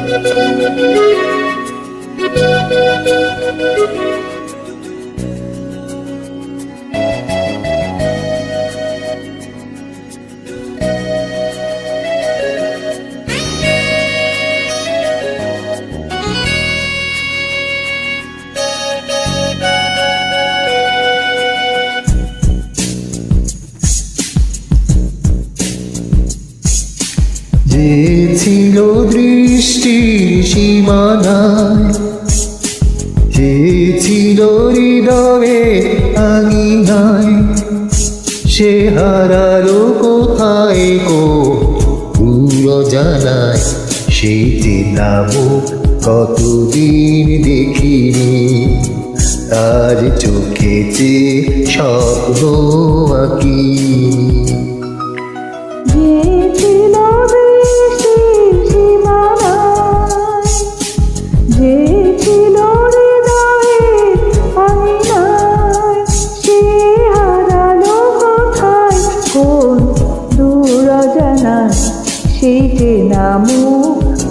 Thank you. যে ছিল দৃষ্টির সীমানায়। যে ছিল হৃদয়ে আঙিনায়। সে হারালো কোথায় কো দূর জানায় সেই চেনাবো কতদিন দেখিনি। তার চোখে যে স্বপ্ন আঁকি।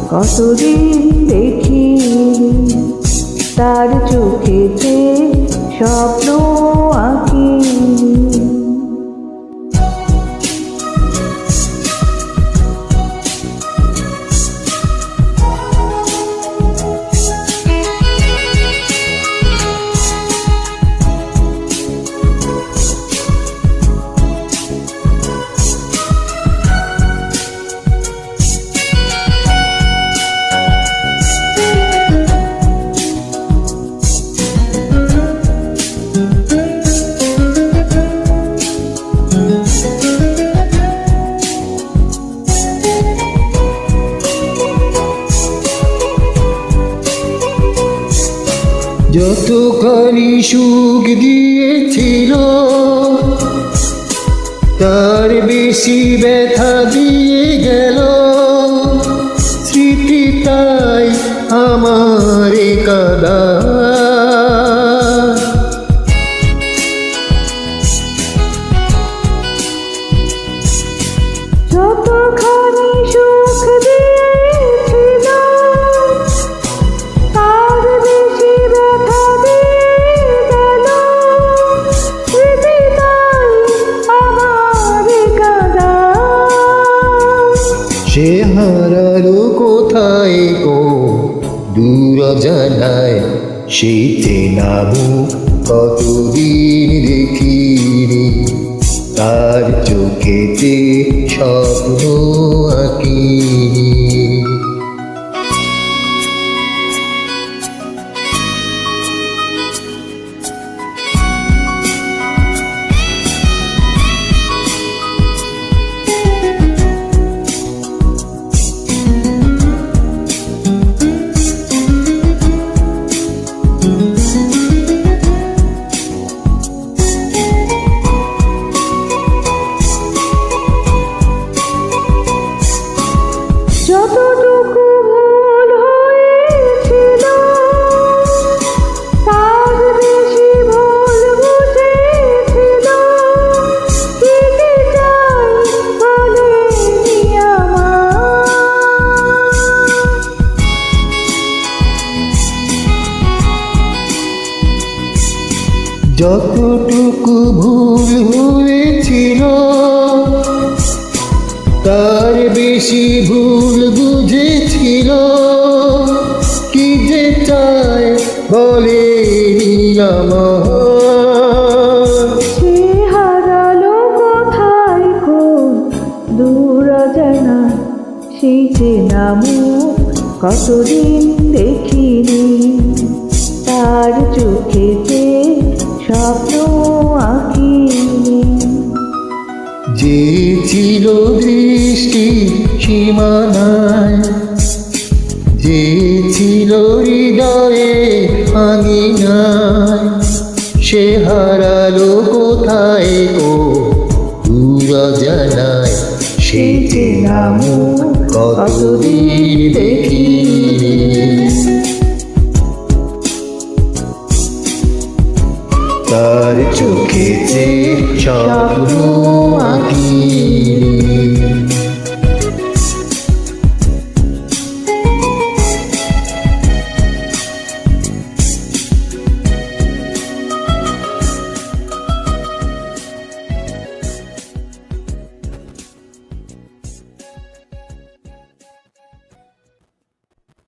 কতদিন দেখি তার চোখেতে স্বপ্ন যতখানি সুখ দিয়েছিল তার বেশি ব্যথা দিয়ে গেল। স্মৃতি তাই আমার কাদা। দূর জানায় শীতে নামু কতদিন দেখিনি। তার চোখেতে স্বপ্ন আঁকিনি। যতটুকু ভুল হয়েছিল, তার বেশি ভুল বুঝেছিল। কি যে চায় বলে সে হারালো কোথায় কোন দূর জানা সেই যে নামু কতদিন দেখিনি, তার চোখেতে স্বপ্ন আঁকিনি যে ছিল দৃষ্টি সীমানায়, যে ছিল হৃদয়ে আঙিনায়, সে হারালো কোথায় গো দূর জানায় সে যে নামু কতদিন দেখিনি